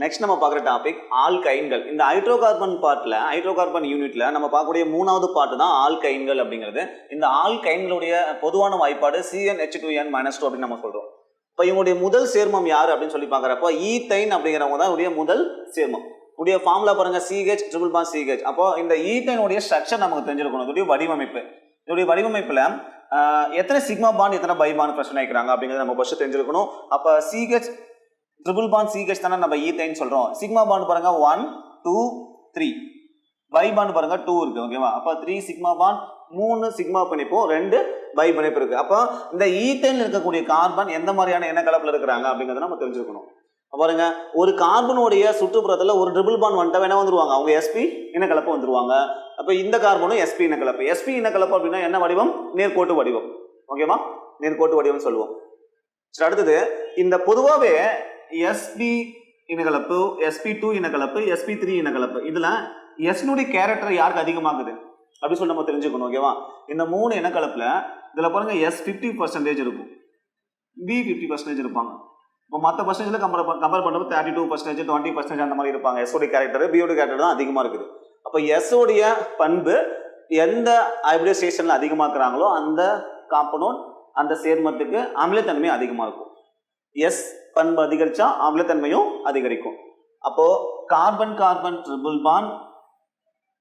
Next நம்ம பார்க்குற topic ஆல்கைன்கள் இந்த ஹைட்ரோகார்பன் பார்ட்டில் ஹைட்ரோகார்பன் யூனிட்ல நம்ம பார்க்கக்கூடிய மூணாவது பார்ட் தான் ஆல்கைன்கள் அப்படிங்கிறது. இந்த ஆல்கைன்களுடைய பொதுவான வாய்ப்பாடு C N H two N minus two அப்படின்னு நம்ம சொல்றோம். இப்போ இவங்களுடைய முதல் சேர்மம் யார் அப்படின்னு சொல்லி பார்க்குறப்போ ஈத்தைன் அப்படிங்கிறவங்க தான் உடைய முதல் சேர்மம். உடைய ஃபார்முலா பாருங்க சிஹெச் ட்ரிபிள் பான் சிஹெச் அப்போ இந்த ஈத்தைனுடைய ஸ்ட்ரக்சர் நமக்கு தெரிஞ்சிருக்கணும். இதோடைய வடிவமைப்பு. இதோடைய வடிவமைப்பில் எத்தனை சிக்மா பாண்ட் எத்தனை பை பாண்ட் பிரச்சனை ஆகிக்கிறாங்க அப்படிங்கிறத நம்ம ஃபஸ்ட்டு தெரிஞ்சிருக்கணும். அப்போ சிஹெச் ட்ரிபிள் பாண்ட் சிஹெச் தானே நம்ம ஈத்தைன்னு சொல்கிறோம் சிக்மா பாண்ட் பாருங்க one two three pi bond பாருங்க டூ இருக்கு ஓகேவா அப்போ த்ரீ சிக்மா பாண்ட் மூணு சிக்மா பிணைப்பும் ரெண்டு பை பிணைப்பு இருக்கு. அப்போ இந்த ஈத்தைன் இருக்கக்கூடிய கார்பன் எந்த மாதிரியான எண்ணெய் கலப்பில் இருக்கிறாங்க அப்படிங்கிறத நம்ம தெரிஞ்சுக்கணும். பாருங்க ஒரு கார்பனுடைய சுற்றுப்புறத்தில் ஒரு ட்ரிபிள் பாண்ட் வந்துட்டு என்ன வந்துருவாங்க? அவங்க எஸ்பி இனக்கலப்பு வந்துருவாங்க. அப்போ இந்த கார்பனும் எஸ்பி இனக்கலப்பு எஸ்பி இனக்கலப்பு அப்படின்னா என்ன வடிவம்? நேர்கோட்டு வடிவம். ஓகேவா நேர்கோட்டு வடிவம் சொல்லுவோம். சரி அடுத்தது இந்த பொதுவாகவே எஸ்பி இனக்கலப்பு எஸ்பி டூ இனக்கலப்பு எஸ்பி த்ரீ இனக்கலப்பு இதில் எஸ்னுடைய கேரக்டர் யாருக்கு அதிகமாகுது? அப்படி சொல்லி நம்ம தெரிஞ்சுக்கணும் ஓகேவா இந்த மூணு இனக்கலப்பில் இதில் பாருங்க எஸ் ஃபிஃப்டி பர்சன்டேஜ் இருக்கும். பி ஃபிஃப்டி பர்சன்டேஜ் இருப்பாங்க. இப்போ மற்ற பர்சன்டேஜில் கம்பேர் கம்பேர் பண்ணுறது thirty two percentage twenty percentage அந்த மாதிரி இருப்பாங்க. எஸ்ஓடி கேரக்டர் பியோட கேரக்டர் தான் அதிகமாக இருக்குது. அப்போ எஸ்ஸோடைய பண்பு எந்த ஹைபிரிடைசேஷனில் அதிகமாக்குறாங்களோ அந்த காம்பனோன் அந்த சேர்மத்துக்கு அமிலத்தன்மை அதிகமாக இருக்கும். எஸ் பண்பு அதிகரிச்சா அமிலத்தன்மையும் அதிகரிக்கும். அப்போ carbon carbon triple bond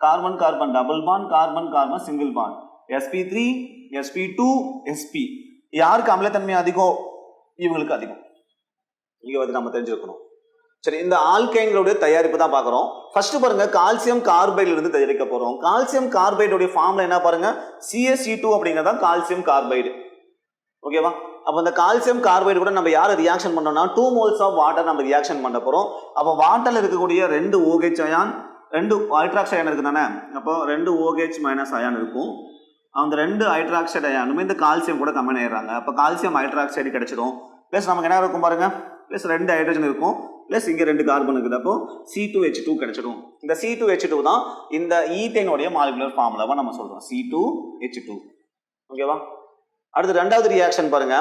carbon carbon double bond carbon carbon single bond SP three SP two SP யாருக்கு அமிலத்தன்மை அதிகம் இவங்களுக்கு அதிகம். இங்கே வந்து நம்ம தெரிஞ்சிருக்கணும் சரி இந்த ஆல்கைன்களுடைய தயாரிப்பு தான் பார்க்குறோம். ஃபர்ஸ்ட் பாருங்க கால்சியம் கார்பைட்ல இருந்து தயாரிக்க போறோம். கால்சியம் கார்பைடுடைய ஃபார்ம்ல என்ன பாருங்க? சிஎஸ்சி டூ அப்படிங்கிறது தான் கால்சியம் கார்பைடு ஓகேவா அப்போ இந்த கால்சியம் கார்பைடு கூட நம்ம யார் ரியாக்ஷன் பண்ணோம்னா டூ மோல்ஸ் ஆஃப் வாட்டர் நம்ம ரியாக்ஷன் பண்ண போகிறோம் அப்போ வாட்டரில் இருக்கக்கூடிய ரெண்டு ஓகேச் அயான் ரெண்டு ஹைட்ராக்சைடு அயான் இருக்கு தானே அப்போ ரெண்டு ஓகேஜ் மைனஸ் அயான் இருக்கும். அந்த ரெண்டு ஹைட்ராக்சைடு அயானுமே இந்த கால்சியம் கூட கம்மன் ஆயிடுறாங்க. அப்போ கால்சியம் ஹைட்ராக்சைடு கிடைச்சிடும். ப்ளஸ் நமக்கு என்ன இருக்கும் பாருங்கள் ப்ளஸ் ரெண்டு ஹைட்ரஜன் இருக்கும். ப்ளஸ் இங்கே ரெண்டு கார்பன் இருக்குது. அப்போ சி டூ ஹெச் டூ கிடைச்சிடும். இந்த சி டூ ஹெச் டூ தான் இந்த ஈத்தேனுடைய மாலிகுலர் ஃபார்முலாவாக நம்ம சொல்கிறோம் சி டூ ஹெச் டூ ஓகேவா அடுத்து ரெண்டாவது ரியாக்ஷன் பாருங்க.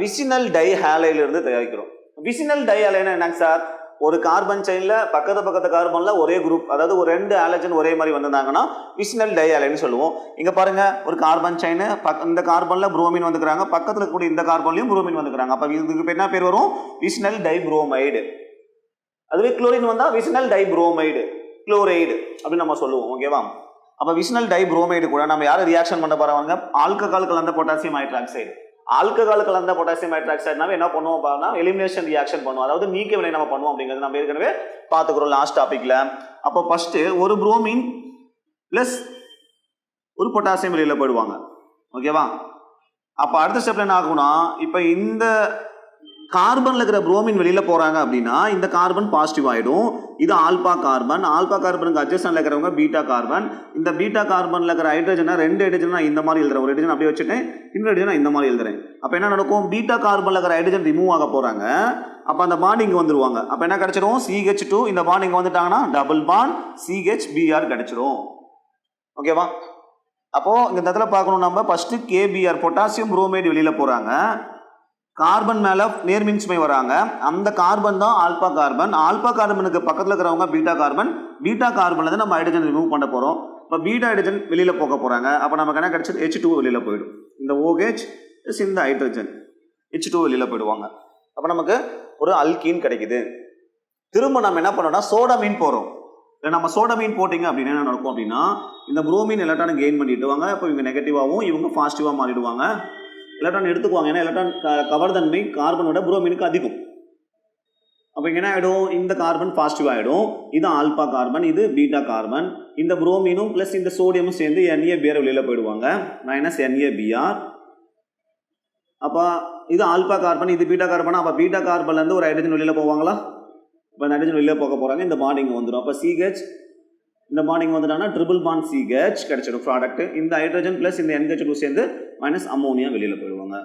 விசினல் டை ஹேலையிலிருந்து இருந்து தயாரிக்கிறோம். விசினல் டை ஹேலைனா என்னங்க சார் ஒரு கார்பன் செயின்ல பக்கத்து பக்கத்து கார்பன்ல ஒரே குரூப் அதாவது ஒரு ரெண்டு ஆலஜன் ஒரே மாதிரி வந்திருந்தாங்கன்னா விசினல் டை ஆலைன்னு சொல்லுவோம். இங்க பாருங்க ஒரு கார்பன் செயின் இந்த கார்பன்ல புரோமின் வந்துக்கிறாங்க. பக்கத்துல இருக்கக்கூடிய இந்த கார்பன்லயும் புரோமின் வந்துக்கிறாங்க. அப்ப இதுக்கு என்ன பேர் வரும்? விசினல் டை புரோமைடு அதுவே குளோரின் வந்தா விசினல் டை புரோமைடு குளோரைடு அப்படின்னு நம்ம சொல்லுவோம் ஓகேவா அப்போ விசினல் டை புரோமைடு கூட நம்ம யாரும் ரியாக்ஷன் பண்ண போறவங்க ஆல்கஹால் கலந்த பொட்டாசியம் ஹைட்ராக்சைடு ஆல்கஹால் கலந்த பொட்டாசியம் ஹைட்ராக்சைடுனாவே என்ன பண்ணுவோம் அப்படின்னா எலிமினேஷன் ரியாக்ஷன் பண்ணுவோம். அதாவது நீக்க வினை நம்ம பண்ணுவோம் அப்படிங்கிறது நம்ம ஏற்கனவே பார்த்துக்கிறோம் லாஸ்ட் டாபிக்ல அப்போ ஃபர்ஸ்ட் ஒரு புரோமின் பிளஸ் ஒரு பொட்டாசியம் வெளியில் போயிடுவாங்க. ஓகேவா அப்போ அடுத்த ஸ்டெப்ல என்ன ஆகும்னா இப்போ இந்த கார்பன்ல இருக்கிற புரோமின் வெளியில போறாங்க அப்படின்னா இந்த கார்பன் பாசிட்டிவ் ஆயிடும். இது ஆல்பா கார்பன் ஆல்பா கார்பனுக்கு அட்ஜஸ்டன்ல இருக்கிறவங்க பீட்டா கார்பன் இந்த பீட்டா கார்பனில் இருக்கிற ஹைட்ரஜனை ரெண்டு ஹைட்ரஜன் நான் இந்த மாதிரி எழுதுறேன். ஒரு ஹைட்ரஜன் அப்படியே வச்சுட்டேன் இன்னொரு ஹைட்ரஜன் நான் இந்த மாதிரி எழுதுறேன். அப்போ என்ன நடக்கும்? பீட்டா கார்பனில் இருக்கிற ஹைட்ரஜன் ரிமூவ் ஆக போகிறாங்க அப்போ அந்த பாண்ட் இங்க வந்துருவாங்க. அப்போ என்ன கிடச்சிரும்? சிஹெச் டூ இந்த பாண்ட் இங்க வந்துட்டாங்கன்னா டபுள் பாண்ட் சிஹெச் பிஆர் கிடச்சிரும். ஓகேவா அப்போது இந்த இடத்துல பார்க்கணும் நம்ம. ஃபஸ்ட்டு கேபிஆர் பொட்டாசியம் புரோமைடு வெளியில் போகிறாங்க கார்பன் மேலே நேர்மின்சுமை வராங்க. அந்த கார்பன் தான் ஆல்பா கார்பன் ஆல்பா கார்பனுக்கு பக்கத்தில் இருக்கிறவங்க பீட்டா கார்பன் பீட்டா கார்பனில் நம்ம ஹைட்ரஜன் ரிமூவ் பண்ண போகிறோம் இப்போ பீட்டா ஹைட்ரஜன் வெளியில் போக போகிறாங்க அப்போ நமக்கு என்ன கிடச்சது? ஹெச் டூ வெளியில் போயிடும். இந்த ஓகேஜ் இந்த ஹைட்ரஜன் ஹெச் டூ வெளியில் போயிடுவாங்க. அப்போ நமக்கு ஒரு அல்கீன் கிடைக்குது. திரும்ப நம்ம என்ன பண்ணோம்னா சோடாமீன் போகிறோம் இல்லை நம்ம சோடாமீன் போட்டிங்க அப்படின்னா என்ன நடக்கும் அப்படின்னா இந்த புரோமின் எலக்ட்ரான் கெயின் பண்ணிடுவாங்க அப்போ இவங்க நெகட்டிவாகவும் இவங்க பாசிட்டிவாக மாறிடுவாங்க. எலக்ட்ரான் எடுத்துக்குவாங்க. ஏன்னா எலக்ட்ரான் கவர்தன்மை கார்பனோட புரோமினுக்கு அதிகம். அப்போ என்ன ஆகிடும் இந்த கார்பன் பாசிட்டிவ் ஆகிடும் இது ஆல்பா கார்பன் இது பீட்டா கார்பன் இந்த புரோமினும் ப்ளஸ் இந்த சோடியமும் சேர்ந்து என்ஏ பிஆர் வெளியில் போயிடுவாங்க. மைனஸ் என்ஏ பிஆர் அப்போ இது ஆல்பா கார்பன் இது பீட்டா கார்பன் அப்போ பீட்டா கார்பன்லேருந்து ஒரு ஹைட்ரஜன் வெளியில் போவாங்களா? இப்போ ஹைட்ரஜன் வெளியில் போக போகிறாங்க இந்த பாண்டிங் வந்துடும் அப்போ சிஹெச் இந்த பாண்டிங் வந்துட்டாங்கன்னா ட்ரிபிள் பாண்ட் சிஹெச் கிடைச்சிடும் ப்ராடக்ட் இந்த ஹைட்ரஜன் ப்ளஸ் இந்த என்ஹெச் டூ சேர்ந்து மைனஸ் அமோனியா வெளியில் போயிடுவாங்க.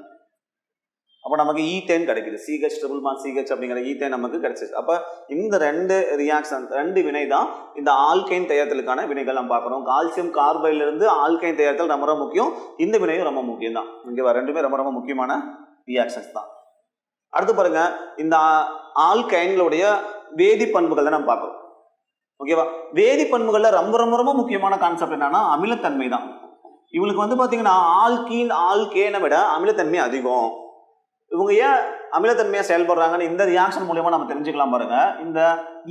அப்போ நமக்கு e ஈத்தேன் கிடைக்குது. சிஹெச் ட்ரிபிள் பான் சிஹெச் அப்படிங்கிற e ஈத்தேன் நமக்கு கிடைச்சிது அப்போ இந்த ரெண்டு ரியாக்ஷன் ரெண்டு வினை தான் இந்த ஆல்கைன் தயாரித்தலுக்கான வினைகள் நம்ம பார்க்குறோம் கால்சியம் கார்பைலேருந்து ஆல்கைன் தயாரத்தில் ரொம்ப ரொம்ப முக்கியம். இந்த வினையும் ரொம்ப முக்கியம் தான். இங்கே ரெண்டுமே ரொம்ப ரொம்ப முக்கியமான ரியாக்ஷன்ஸ் தான். அடுத்து பாருங்க இந்த ஆல்கைன்களுடைய வேதி பண்புகள் தான் நம்ம பார்க்குறோம் ஓகேவா வேதி பண்புகளில் ரொம்ப ரொம்ப ரொம்ப முக்கியமான கான்செப்ட் என்னன்னா அமிலத்தன்மை தான். இவங்களுக்கு வந்து பார்த்தீங்கன்னா ஆல்கீன் ஆல்கேனை விட அமிலத்தன்மை அதிகம். இவங்க ஏன் அமிலத்தன்மையாக செயல்படுறாங்கன்னு இந்த ரியாக்ஷன் மூலியமா நம்ம தெரிஞ்சுக்கலாம் பாருங்க. இந்த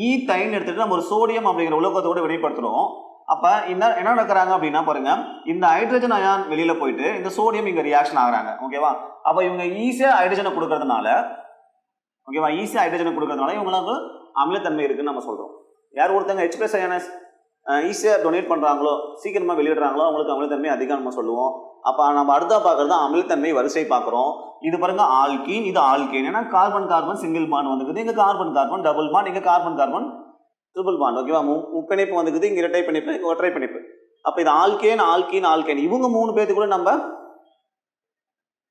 ஈ தைன் எடுத்துகிட்டு நம்ம ஒரு சோடியம் அப்படிங்கிற உலோகத்தோட வெளிப்படுத்துறோம். அப்போ என்ன என்ன நடக்கிறாங்க அப்படின்னா பாருங்க இந்த ஹைட்ரஜன் அயான் வெளியில் போயிட்டு இந்த சோடியம் இங்கே ரியாக்ஷன் ஆகுறாங்க. ஓகேவா அப்போ இவங்க ஈஸியாக ஹைட்ரஜனை கொடுக்கறதுனால ஓகேவா ஈஸியாக ஹைட்ரஜனை கொடுக்கறதுனால இவங்களுக்கு அமிலத்தன்மை இருக்குன்னு நம்ம சொல்கிறோம் யார் ஒருத்தங்க ஹெச் பிளஸ் ஈஸியாக டொனேட் பண்ணுறாங்களோ சீக்கிரமாக வெளியிடுறாங்களோ அவங்களுக்கு அமிலத்தன்மை அதிகம் நம்ம சொல்லுவோம். அப்போ நம்ம அடுத்தா பார்க்குறது அமிலத்தன்மை வரிசை பார்க்குறோம். இது பாருங்க ஆல்கீன் இது ஆல்கீன் ஏன்னா கார்பன் கார்பன் சிங்கிள் பாண்ட் வந்துக்குது. இங்கே கார்பன் கார்பன் டபுள் பாண்ட் இங்கே கார்பன் கார்பன் ட்ரிபிள் பாண்ட் ஓகேவா மு முப்பிணைப்பு வந்துக்குது இங்கே இரட்டை பிணைப்பு ஒற்றை பிணைப்பு. அப்போ இது ஆல்கேன் ஆல்கீன் ஆல்கேன் இவங்க மூணு பேர்த்து கூட நம்ம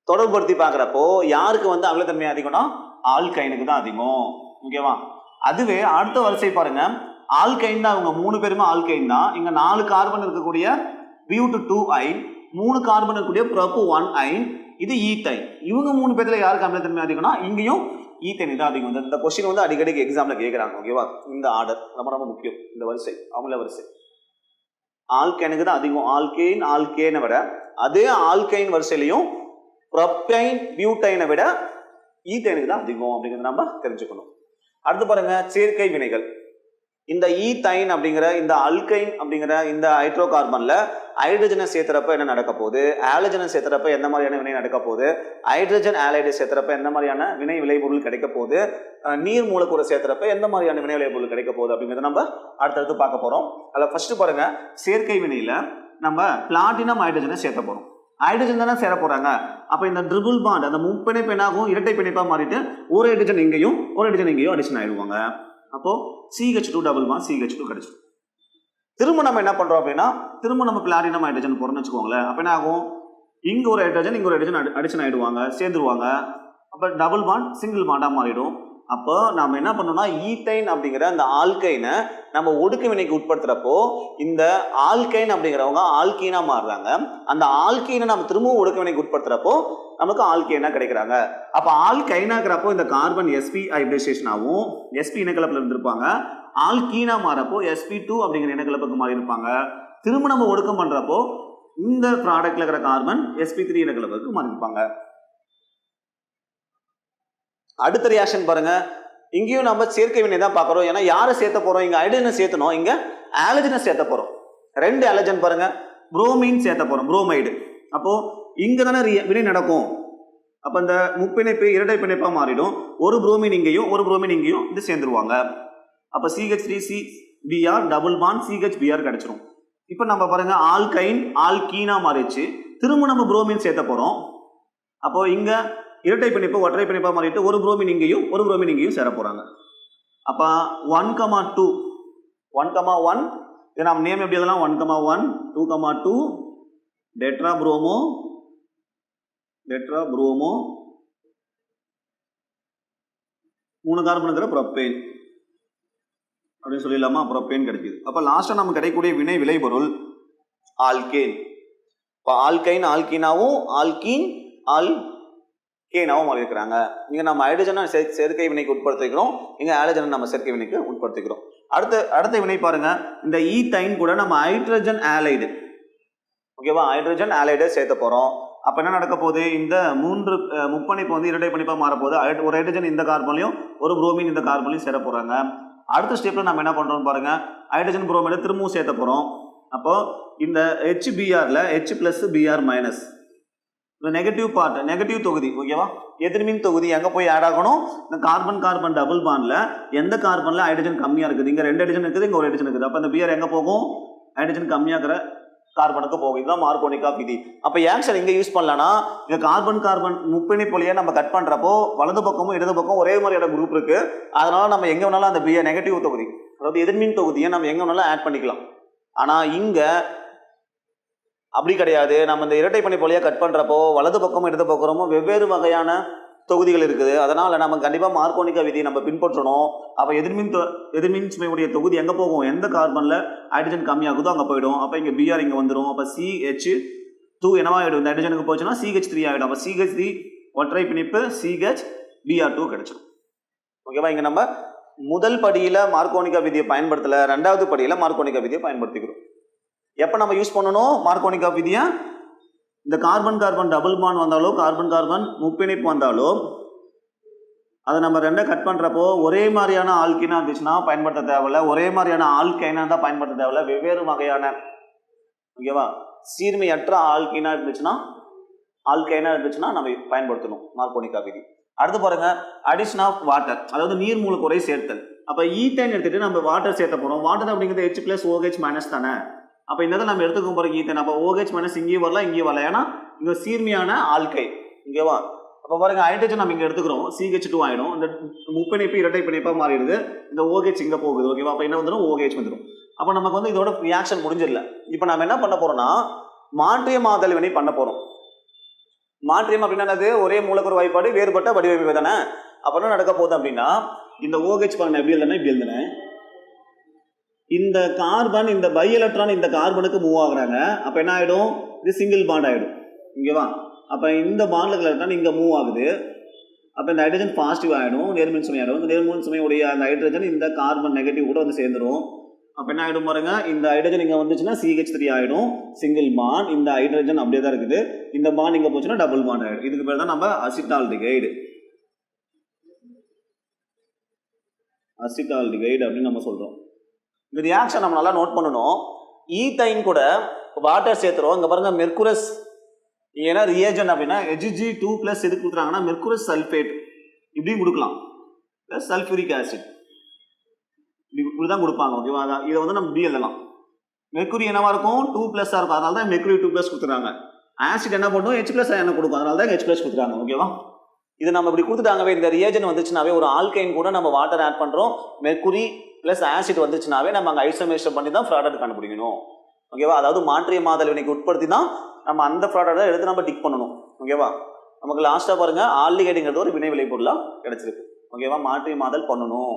தொடர்புபடுத்தி பார்க்குறப்போ யாருக்கு வந்து அமிலத்தன்மை அதிகம்னா ஆல்கைனுக்கு தான் அதிகம் ஓகேவா அதுவே அடுத்த வரிசை பாருங்கள் ஆல்கைன் தான் அவங்க மூணு பேருமே ஆல்கைன் தான். இங்கே நாலு கார்பன் இருக்கக்கூடிய பியூட்டு டூ ஐன் மூணு கார்பன் இருக்கக்கூடிய ப்ரப்பு ஒன் ஐன் இது ஈத்தைன் இவங்க மூணு பேர்ல யாருக்கு அமிலத்தன்மை அதிகம்னா இங்கேயும் ஈத்தைன் தான் அதிகம். இந்த- இந்த கொஸ்டின் வந்து அடிக்கடிக்கு எக்ஸாம்ல கேட்குறாங்க ஓகேவா இந்த ஆர்டர் ரொம்ப ரொம்ப முக்கியம். இந்த வரிசை அமில வரிசை. ஆல்கைனுக்கு தான் அதிகம். ஆல்கேன் ஆல்கேனை விட அதே ஆல்கைன் வரிசையிலையும் ப்ரப்பைன் பியூட்டைனை விட ஈத்தைனுக்கு தான் அதிகம் அப்படிங்கிறத நம்ம தெரிஞ்சுக்கணும். அடுத்து பாருங்க சேர்க்கை வினைகள். இந்த ஈத்தைன் அப்படிங்கிற இந்த அல்கைன் அப்படிங்கிற இந்த ஹைட்ரோ கார்பனில் ஹைட்ரஜனை சேர்த்துறப்ப என்ன நடக்க போகுது? ஆலஜனை சேர்த்துறப்ப எந்த மாதிரியான வினை நடக்க போகுது? ஹைட்ரஜன் ஆலைடு சேர்த்துறப்ப எந்த மாதிரியான வினை விளைபொருள் கிடைக்க போகுது? நீர் மூலக்கூறு சேர்த்துறப்ப எந்த மாதிரியான வினை விளைபொருள் கிடைக்க போகுது அப்படிங்கிறத நம்ம அடுத்தடுத்து பார்க்க போகிறோம் அதில் ஃபர்ஸ்ட் பாருங்க சேர்க்கை வினையில் நம்ம பிளாட்டினம் ஹைட்ரஜனை சேர்த்த போகிறோம் ஹைட்ரஜன் தானே சேர போகிறாங்க அப்போ இந்த ட்ரிபிள் பாண்ட் அந்த முப்பிணைப்பு என்னாகும் இரட்டை பிணைப்பாக மாறிட்டு ஒரு ஹைட்ரஜன் இங்கேயும் ஒரு ஹைட்ரஜன் இங்கேயும் அடிஷன் ஆயிடுவாங்க. அப்போது CH two double one CH two கிடச்சிடும். திரும்ப நம்ம என்ன பண்ணுறோம் அப்படின்னா திரும்ப நம்ம பிளாட்டினம் ஹைட்ரஜன் போறோம்னு வச்சுக்கோங்களேன். அப்போ என்ன ஆகும்? இங்கே ஒரு ஹைட்ரஜன் இங்கே ஒரு ஹைட்ரஜன் அடிஷன் ஆகிடுவாங்க சேர்ந்துருவாங்க. அப்போ டபுள் பாண்ட் சிங்கிள் பாண்டாக மாறிடும். அப்போ நாம் என்ன பண்ணோம்னா ஈத்தைன் அப்படிங்கிற அந்த ஆல்கைனை நம்ம ஒடுக்கு வினைக்கு உட்படுத்துறப்போ இந்த ஆல்கைன் அப்படிங்கிறவங்க ஆல்கீனா மாறுறாங்க. அந்த ஆல்கீனை நம்ம திரும்பவும் ஒடுக்கு வினைக்கு உட்படுத்துறப்போ நமக்கு ஆல்கைனாக கிடைக்கிறாங்க. அப்போ ஆல்கைனாங்கிறப்போ இந்த கார்பன் எஸ்பி ஹைபிரிடேஷன் ஆகும் எஸ்பி இனக்கலப்பில் இருந்திருப்பாங்க. ஆல்கீனா மாறப்போ எஸ்பி டூ அப்படிங்கிற இனக்கலப்புக்கு மாறி இருப்பாங்க. திரும்ப நம்ம ஒடுக்கம் பண்ணுறப்போ இந்த ப்ராடக்ட்ல இருக்கிற கார்பன் எஸ்பி த்ரீ இனக்கலப்புக்கு மாறி இருப்பாங்க. அடுத்த ரியாக்ஷன் பாருங்க. இங்கேயும் நம்ம சேர்க்க வினை தான் பார்க்குறோம். ஏன்னா யாரை சேர்த்த போறோம்? இங்க ஹைட்ரஜனை சேர்த்தணும் இங்க ஆலஜனை சேர்த்த போறோம். ரெண்டு ஆலஜன் பாருங்க. புரோமின் சேர்த்த போறோம். புரோமைடு அப்போ இங்க தானே வினை நடக்கும். அப்ப இந்த முப்பிணைப்பு இரட்டை பிணைப்பா மாறிடும். ஒரு புரோமின் இங்கேயும் ஒரு புரோமின் இங்கேயும் இது சேர்ந்துருவாங்க. அப்ப CH three C BR double bond CH BR கிடைச்சிரும். இப்போ நம்ம பாருங்க ஆல்கைன் ஆல்கீனா மாறிடுச்சு. திரும்ப நம்ம புரோமின் சேர்த்த போறோம். அப்போ இங்க இரட்டை பிணைப்பு ஒற்றை பிணைப்பா மாறிட்டு ஒரு புரோமின் இங்கேயும் ஒரு புரோமின் இங்கேயும் சேர போகிறாங்க அப்போ one comma two one comma one இதை நம்ம நேம் எப்படி எழுதலாம்? One comma one two comma two tetra bromo tetra bromo மூணு கார்பன் இருக்கிற ப்ரொப்பேன் அப்படின்னு சொல்லிடலாமா? ப்ரொப்பேன் கிடைக்குது. அப்போ லாஸ்ட்டாக நமக்கு கிடைக்கக்கூடிய வினை விளைபொருள் ஆல்கேன் இப்போ ஆல்கைன் ஆல்கீனாவும் ஆல்கீன் ஆல் கேனாவும் மாறி இருக்கிறாங்க இங்கே நம்ம ஹைட்ரஜனை செ செயற்கை வினைக்கு உட்படுத்திக்கிறோம் இங்கே ஆலஜனை நம்ம செயற்கை வினைக்கு உட்படுத்திக்கிறோம் அடுத்த அடுத்த வினை பாருங்க. இந்த ஈத்தைன் கூட நம்ம ஹைட்ரஜன் ஆலைடு ஓகேவா ஹைட்ரஜன் ஆலைடை சேர்த்த போகிறோம் அப்போ என்ன நடக்க போகுது? இந்த மூன்று முப்பணிப்பு வந்து இரட்டை பணிப்பாக மாறப்போகுது ஒரு ஹைட்ரஜன் இந்த கார்பன்லையும் ஒரு புரோமின் இந்த கார்பன்லையும் சேர போகிறாங்க அடுத்த ஸ்டெப்பில் நம்ம என்ன பண்ணுறோம் பாருங்கள் ஹைட்ரஜன் புரோமைடை திரும்பவும் சேர்த்த போகிறோம் அப்போது இந்த ஹெச்பிஆரில் H plus BR minus negative part negative தொகுதி ஓகேவா எதிர்மின் தொகுதி எங்கே போய் ஆட் ஆகணும்? இந்த கார்பன் கார்பன் டபுள் பாண்டில் எந்த கார்பனில் ஹைட்ரஜன் கம்மியாக இருக்குது? இங்கே ரெண்டு ஹைட்ரஜன் இருக்குது இங்கே ஒரு ஹைட்ரஜன் இருக்குது. அப்போ இந்த பியர் எங்கே போகும்? ஹைட்ரஜன் கம்மியாகிற கார்பனுக்கு போகும். இதுதான் மார்கோனிக்கா விதி. அப்போ ஆக்ஷன் இங்கே யூஸ் பண்ணலன்னா இங்கே கார்பன் கார்பன் முப்பிணி பொலியை நம்ம கட் பண்ணுறப்போ வலது பக்கமும் இடது பக்கம் ஒரே மாதிரியான குரூப் இருக்குது அதனால் நம்ம எங்கே வேணாலும் அந்த பியர் நெகட்டிவ் தொகுதி அதாவது எதிர்மின் தொகுதியை நம்ம எங்கே வேணாலும் ஆட் பண்ணிக்கலாம். ஆனால் இங்கே அப்படி கிடையாது. நம்ம இந்த இரட்டை பணி போலியாக கட் பண்ணுறப்போ வலது பக்கமும் இடது பக்கமும் வெவ்வேறு வகையான தொகுதிகள் இருக்குது. அதனால் நம்ம கண்டிப்பாக மார்க்கோனிக்கா விதி நம்ம பின்பற்றணும். அப்போ எதிர்மின் தொ- எதிர்மின் சுமையுடைய தொகுதி எங்கே போகும்? எந்த கார்பனில் ஹைட்ரஜன் கம்மியாகுதோ அங்கே போயிடும். அப்போ இங்கே பிஆர் இங்கே வந்துடும் அப்போ சிஹெச் டூ என்னவா ஆகிடும் இந்த ஹைட்ரஜனுக்கு போச்சுன்னா சிஹெச் த்ரீ ஆகிடும் அப்போ சிஹெச் த்ரீ ஒற்றை பிணைப்பு சிஹெச் பிஆர் டூ கிடைச்சிடும் ஓகேவா இங்கே நம்ம முதல் படியில் மார்க்கோனிக்கா விதியை பயன்படுத்தலை ரெண்டாவது படியில் மார்க்கோனிக்கா விதியை பயன்படுத்திக்கிறோம். எப்போ நம்ம யூஸ் பண்ணணும்? மார்க்கோனிகா விதியை? இந்த கார்பன் கார்பன் டபுள் பாண்ட் வந்தாலோ கார்பன் கார்பன் முப்பிணைப்பு வந்தாலோ அதை நம்ம ரெண்டை கட் பண்ணுறப்போ ஒரே மாதிரியான ஆல்கினா இருந்துச்சுன்னா பயன்படுத்த தேவையில்ல. ஒரே மாதிரியான ஆல்கைனா தான் பயன்படுத்த தேவையில்ல. வெவ்வேறு வகையான ஓகேவா சீர்மையற்ற ஆல்கினா இருந்துச்சுன்னா ஆல்கைனா இருந்துச்சுன்னா நம்ம பயன்படுத்தணும். மார்க்கோனிகா விதி. அடுத்து பாருங்க அடிஷன் ஆஃப் வாட்டர் அதாவது நீர் மூலக்கூறை சேர்த்தல். அப்போ ஈத்தேன் எடுத்துகிட்டு நம்ம வாட்டர் சேர்த்த போகிறோம் வாட்டர் அப்படிங்கிறது ஹெச் பிளஸ் ஓஹெச் மைனஸ் தானே? அப்போ இந்த இதை நம்ம எடுத்துக்கும் போகிற ஈத்தன். அப்போ ஓஹெச் மைனஸ் இங்கேயும் வரலாம் இங்கேயும் வரலாம் ஏன்னா இங்கே சீர்மையான ஆல்கை. இங்கேவா அப்போ பாருங்க ஹைட்ரஜன் நம்ம இங்கே எடுத்துக்கிறோம். சிஹெச் டூ ஆகிடும் இந்த முப்பிணைப்பு இரட்டை பிணைப்பாக மாறிடுது. இந்த ஓஹெச் இங்கே போகுது. ஓகேவா அப்போ என்ன வந்துடும்? ஓஹெச் வந்துடும். அப்போ நமக்கு வந்து இதோட ரியாக்ஷன் முடிஞ்சிடல. இப்போ நம்ம என்ன பண்ண போகிறோம்னா மாற்றிய மாதல் வினை பண்ண போகிறோம் மாற்றியம் அப்படின்னா என்னது? ஒரே மூலக்கூறு வாய்ப்பாடு வேறுபட்ட வடிவமைப்பு தானே? அப்போ என்ன நடக்க போகுது அப்படின்னா இந்த ஓஹெச் பாருங்க எப்படி எழுதுனா இப்படி எழுதுனேன். இந்த கார்பன் இந்த பை எலக்ட்ரான் இந்த கார்பனுக்கு மூவ் ஆகுறாங்க. அப்போ என்ன ஆகிடும் இது சிங்கிள் பாண்ட் ஆகிடும் இங்கேவா அப்போ இந்த பாண்டில் எலக்ட்ரான் இங்கே மூவ் ஆகுது. அப்போ இந்த ஹைட்ரஜன் பாசிட்டிவ் ஆகிடும் நேர்மின் சுமை ஆகிடும் இந்த நேர்மின் சுமையுடைய அந்த ஹைட்ரஜன் இந்த கார்பன் நெகட்டிவ் கூட வந்து சேர்ந்துரும். அப்போ என்ன ஆகிடும் பாருங்க? இந்த ஹைட்ரஜன் இங்கே வந்துச்சுன்னா சிஹெச் த்ரீ ஆகிடும் சிங்கிள் பாண்ட் இந்த ஹைட்ரஜன் அப்படியே தான் இருக்குது. இந்த பாண்ட் இங்கே போச்சுன்னா டபுள் பாண்ட் ஆகிடும் இதுக்கு பேர் தான் நம்ம அசிட்டால்டிகைடு அசிட்டால்டிகைடு அப்படின்னு நம்ம சொல்கிறோம் இந்த ரியாக்ஷன் நம்ம நல்லா நோட் பண்ணணும். ஈத்தைன் கூட வாட்டர் சேர்த்துறோம். இங்கே பாருங்க மெர்குரஸ் ஏன்னா ரியேஜன் அப்படின்னா எஜிஜி டூ ப்ளஸ் எது கொடுக்குறாங்கன்னா மெர்குரஸ் சல்ஃபேட் இப்படியும் கொடுக்கலாம். ப்ளஸ் சல்ஃபூரிக் ஆசிட் இப்படி இப்படி தான் கொடுப்பாங்க ஓகேவா அதான் இதை வந்து நம்ம இப்படி எழுதலாம். மெர்க்குரி என்னவா இருக்கும்? டூ ப்ளஸ்ஸாக இருக்கும். அதனால தான் மெர்க்குரி டூ ப்ளஸ் கொடுத்துறாங்க. ஆசிட் என்ன பண்ணும்? ஹெச் ப்ளஸ் என்ன கொடுக்கும்? அதனால தான் ஹெச் ப்ளஸ் கொடுத்துறாங்க ஓகேவா இது நம்ம இப்படி கொடுத்துட்டாங்கவே இந்த ரியேஜன் வந்துச்சுனாவே ஒரு ஆல்கைன் கூட நம்ம வாட்டர் ஆட் பண்ணுறோம் மெர்க்குரி ப்ளஸ் ஆசிட் வந்துச்சுனாவே நம்ம அங்கே ஐசோமேஷன் பண்ணி தான் ப்ராடக்ட் கண்டுபிடிக்கணும். ஓகேவா அதாவது மாற்றிய மாதல் வினைக்கு உட்படுத்தி தான் நம்ம அந்த ப்ராடக்டை எடுத்து நம்ம டிக் பண்ணணும். ஓகேவா நமக்கு லாஸ்ட்டாக பாருங்கள் ஆல்டிகேட்டுங்கிறது ஒரு வினை விளை பொருளாக ஓகேவா மாற்றிய மாதல் பண்ணணும்.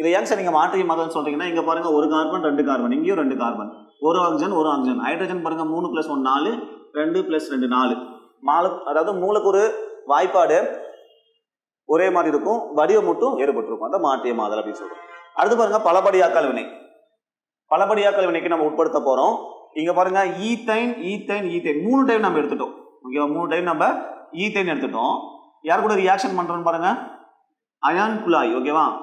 இதை ஏன் சார் நீங்கள் மாற்றிய மாதல் சொல்கிறீங்கன்னா இங்கே பாருங்கள் ஒரு கார்பன் ரெண்டு கார்பன் இங்கேயும் ரெண்டு கார்பன் ஒரு ஆக்சிஜன் ஒரு ஆக்சிஜன் ஹைட்ரஜன் பாருங்கள் மூணு ப்ளஸ் ஒன் நாலு. ரெண்டு ப்ளஸ் ரெண்டு நாலு. மால அதாவது மூலக்கூறு வாய்ப்பாடு ஒரே மாதிரி இருக்கும் வடிவம் மட்டும் வேறுபட்டிருக்கும். அந்த மாற்றிய மாதல் அப்படின்னு சொல்றோம். அடுத்து பாருங்க பலபடியாக்கல் வினை. பலபடியாக்கல் வினைக்கு நம்ம உட்படுத்த போறோம். இங்க பாருங்க ஈத்தைன் ஈத்தைன் ஈத்தைன். மூணு டைம் நம்ம எடுத்துட்டோம். ஓகேவா? மூணு டைம் நம்ம ஈத்தைன் எடுத்துட்டோம். யார் கூட ரியாக்ஷன் பண்றோம்னு பாருங்க? அயான் குழாய் ஓகேவா?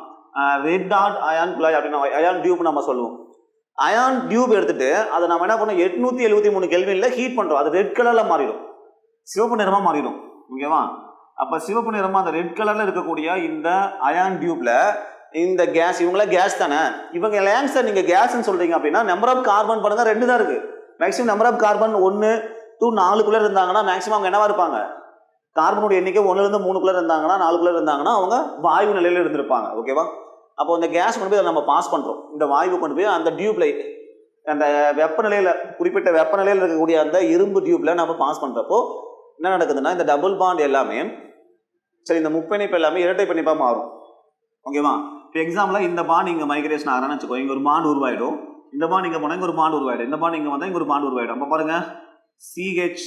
ரெட் டாட் அயான் குழாய் அப்படின்னு அயான் டியூப் நம்ம சொல்லுவோம். அயான் டியூப் எடுத்துட்டு அதை நம்ம என்ன பண்ணோம்? எட்நூத்தி எழுபத்தி மூணு கெல்வின்ல ஹீட் பண்றோம். அது ரெட் கலர்ல மாறிடும். சிவப்பு நிறமா மாறிடும். ஓகேவா? அப்போ சிவப்பு நிறமாக அந்த ரெட் கலரில் இருக்கக்கூடிய இந்த அயான் டியூப்பில் இந்த கேஸ் இவங்களாம் கேஸ் தானே? இவங்க ஏன் சார் நீங்கள் கேஸ்ன்னு சொல்கிறீங்க அப்படின்னா நம்பர் ஆஃப் கார்பன் பாருங்க ரெண்டு தான் இருக்குது மேக்ஸிமம் நம்பர் ஆஃப் கார்பன் ஒன்று டூ நாலுக்குள்ளே இருந்தாங்கன்னா மேக்ஸிமம் அவங்க என்னவா இருப்பாங்க? கார்பனுடைய எண்ணிக்கை ஒன்றுலேருந்து மூணுக்குள்ளே இருந்தாங்கன்னா நாலுக்குள்ளே இருந்தாங்கன்னா அவங்க வாயு நிலையில இருந்திருப்பாங்க ஓகேவா? அப்போ இந்த கேஸ் கொண்டு போய் அதை நம்ம பாஸ் பண்ணுறோம் இந்த வாயு கொண்டு போய் அந்த டியூப்ல அந்த வெப்பநிலையில் குறிப்பிட்ட வெப்பநிலையில் இருக்கக்கூடிய அந்த இரும்பு டியூப்ல நம்ம பாஸ் பண்ணுறப்போ என்ன நடக்குதுன்னா இந்த டபுள் பாண்ட் எல்லாமே சரி இந்த முப்பிணைப்பு எல்லாமே இரட்டை பிணைப்பாக மாறும். ஓகேவா இப்போ எக்ஸாம்பிள் இந்த பாண்ட் இங்கே மைக்ரேஷன் ஆகிறான்னு வச்சுக்கோ இங்கே ஒரு பாண்ட் உருவாயிடும். இந்த பாண்ட் இங்கே போனால் இங்கே ஒரு பாண்ட் உருவாயிடும். இந்த பாண்ட் இங்கே வந்தால் இங்கே ஒரு பாண்ட் உருவாயிடும். அப்போ பாருங்க சிஹெச்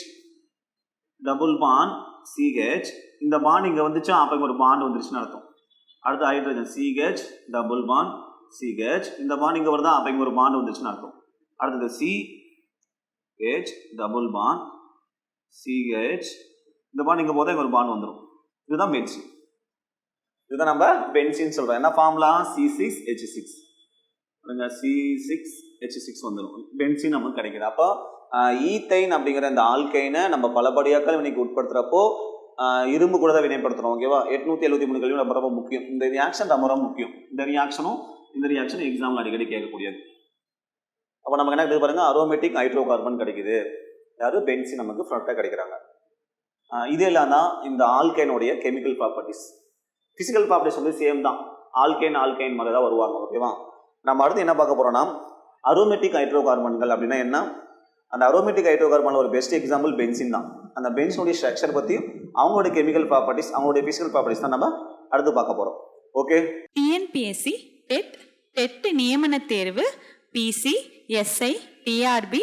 டபுள் பாண்ட் சிஹெச் இந்த பாண்ட் இங்கே வந்துச்சா அப்போ இங்கே ஒரு பாண்ட் வந்துருச்சுன்னு அர்த்தம். அடுத்து hydrogen CH double bond CH இந்த பாண்ட் இங்கே வருதா அப்போ இங்கே ஒரு பாண்ட் வந்துருச்சுன்னு அர்த்தம். அடுத்தது C H double bond CH இந்த பாண்ட் இங்கே போதா இங்கே ஒரு பாண்ட் வந்துடும் இதுதான் பென்சின் இதுதான் நம்ம பென்சின் சொல்கிறோம் என்ன formula C six H six C six H six வந்துடும் பென்சின் நமக்கு கிடைக்கிது. அப்போ ஈத்தைன் அப்படிங்கிற இந்த ஆல்கைனை நம்ம பலபடியாக்கள் வினைக்கு உட்படுத்துகிறப்போ இரும்பு கூட தான் வினைப்படுத்துகிறோம் ஓகேவா? எட்நூற்றி எழுபத்தி மூணு கல்வி ரொம்ப ரொம்ப முக்கியம். இந்த ரியாக்ஷன் ரொம்ப ரொம்ப முக்கியம். இந்த ரியாக்ஷனும் இந்த ரியாக்ஷன் எக்ஸாமில் அடிக்கடி கேட்கக்கூடியது. அப்போ நமக்கு என்ன கிடைக்குது பாருங்க? அரோமேட்டிக் ஹைட்ரோ கார்பன் கிடைக்குது. அதாவது பென்சின் நமக்கு ஃப்ரண்ட்டாக கிடைக்கிறாங்க. இது எல்லாம் தான் இந்த ஆல்கைனுடைய கெமிக்கல் ப்ராப்பர்ட்டிஸ் ஃபிசிக்கல் ப்ராப்பர்ட்டிஸ் வந்து சேம் தான். ஆல்கைன் ஆல்கைன் மாதிரி தான் வருவாங்க ஓகேவா நம்ம அடுத்து என்ன பார்க்க போகிறோம்னா அரோமேட்டிக் ஹைட்ரோ கார்பன்கள் அப்படின்னா என்ன? அந்த அரோமேட்டிக் ஹைட்ரோ கார்பன் ஒரு பெஸ்ட் எக்ஸாம்பிள் பென்சின் தான். அந்த பென்சினுடைய ஸ்ட்ரக்சர் பற்றியும் அவங்களுடைய கெமிக்கல் ப்ராப்பர்ட்டிஸ் அவங்களுடைய ஃபிசிக்கல் ப்ராப்பர்ட்டிஸ் தான் நம்ம அடுத்து பார்க்க போகிறோம் ஓகே டிஎன்பிஎஸ்சி டெட் டெட் நியமன தேர்வு PC SI TRB